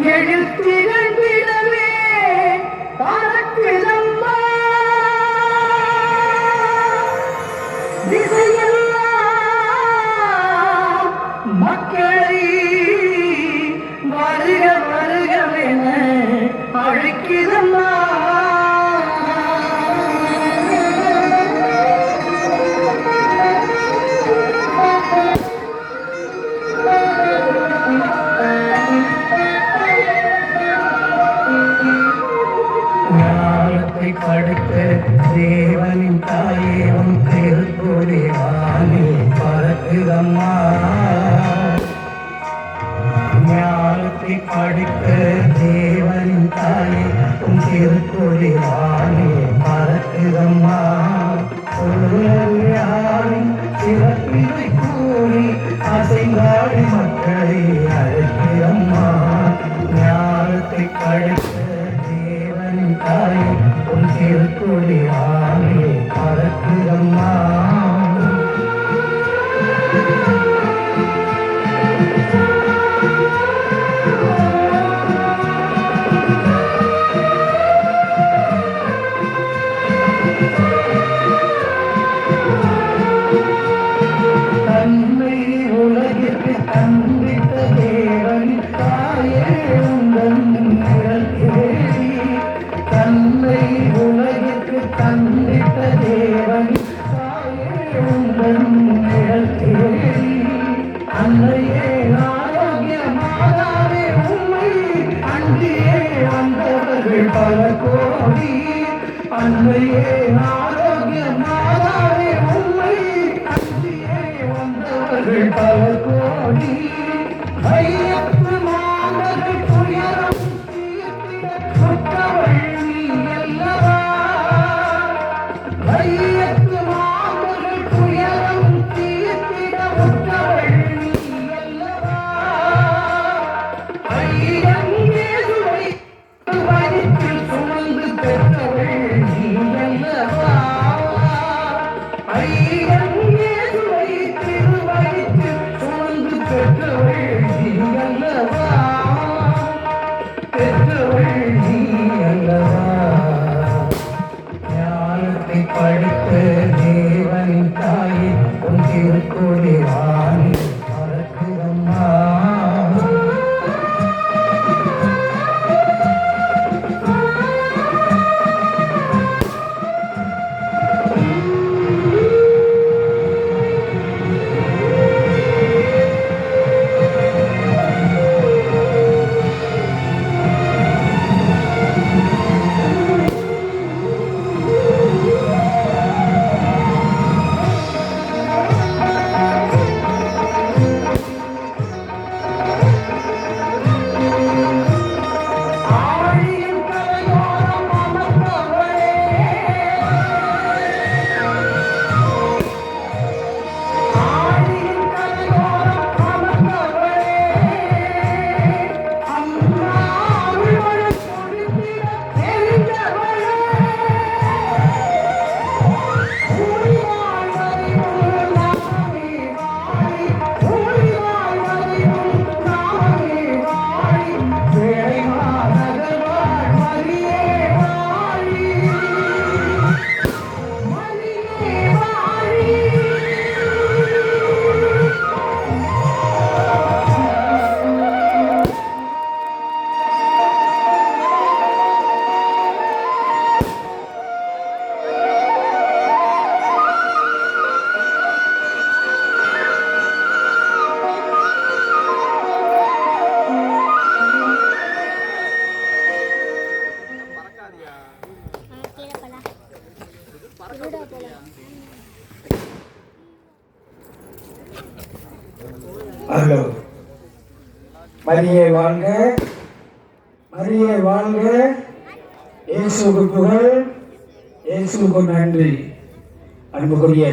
Yeah, just அடுக்க தேவன் தானே உன் திருக்கொடி தானே பறக்குதம்மா. சிறப்பினை கூறி அசைந்தாடி மக்களை அழைக்கிறம்மா. ஞானத்தை கடுக்க தேவன் தானே உன் திருக்கொடி தானே பறக்குதம்மா. ஆடி அன்றையே ஆரோக்கியமாதாரே வந்தவர்கள் பலர். ஹலோ மரியை வாழ்க. மரியை வாழ்க. இயேசுக்கு புகழ். இயேசுக்கு நன்றி. அன்புக்குரிய